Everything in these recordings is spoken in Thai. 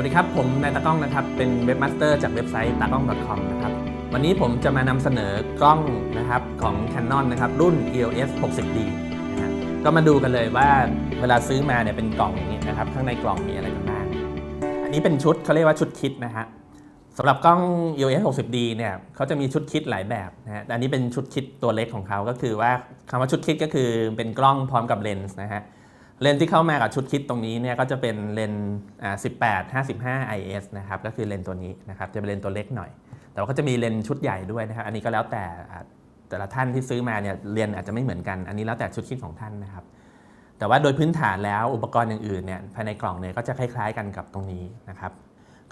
วัสดีครับ ผมนายตากล้องนะครับ เป็นเว็บมาสเตอร์จากเว็บไซต์ตากล้อง .com นะครับ วันนี้ผมจะมานำเสนอกล้องนะครับของ Canon นะครับ รุ่น EOS 60D นะฮะก็มาดูกันเลยว่าเวลาซื้อมาเนี่ยเป็นกล่องอย่างนี้นะครับ ข้างในกล่องมีอะไรกันบ้าง อันนี้เป็นชุดเขาเรียกว่าชุดคิดนะฮะสำหรับกล้อง EOS 60D เนี่ยเขาจะมีชุดคิดหลายแบบนะฮะแต่อันนี้เป็นชุดคิดตัวเล็กของเขาก็คือว่าคำว่าชุดคิดก็คือเป็นกล้องพร้อมกับเลนส์นะฮะ เลนที่เข้ามากับชุดคิดตรงนี้เนี่ยก็จะเป็นเลน18 55 IS นะครับก็คือเลนตัวนี้นะครับจะเป็นเลนตัวเล็กหน่อย แต่ว่าก็จะมีเลนชุดใหญ่ด้วยนะครับอันนี้ก็แล้วแต่แต่ละท่านที่ซื้อมาเนี่ยเลนอาจจะไม่เหมือนกัน อันนี้แล้วแต่ชุดคิดของท่านนะครับ แต่ว่าโดยพื้นฐานแล้วอุปกรณ์อย่างอื่นเนี่ยภายในกล่องเนี่ยก็จะคล้ายๆกันกับตรงนี้นะครับ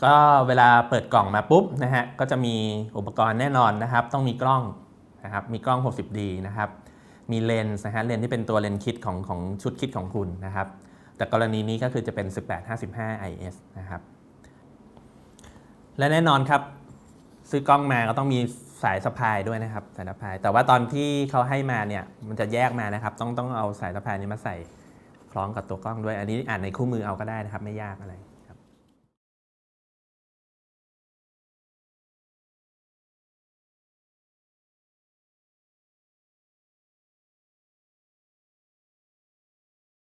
ก็เวลาเปิดกล่องมาปุ๊บนะฮะก็จะมีอุปกรณ์แน่นอนนะครับ ต้องมีกล้องนะครับมีกล้อง 60D นะครับ มีเลนส์นะฮะเลนส์ที่เป็นตัวเลนส์คิดของของชุดคิดของคุณนะครับ แต่กรณีนี้ก็คือจะเป็น 18-55 IS นะครับ และแน่นอนครับ ซื้อกล้องมาก็ต้องมีสายสะพายด้วยนะครับสายสะพาย แต่ว่าตอนที่เขาให้มาเนี่ยมันจะแยกมานะครับ ต้องต้องเอาสายสะพายนี้มาใส่คล้องกับตัวกล้องด้วย อันนี้อ่านในคู่มือเอาก็ได้นะครับ ไม่ยากอะไร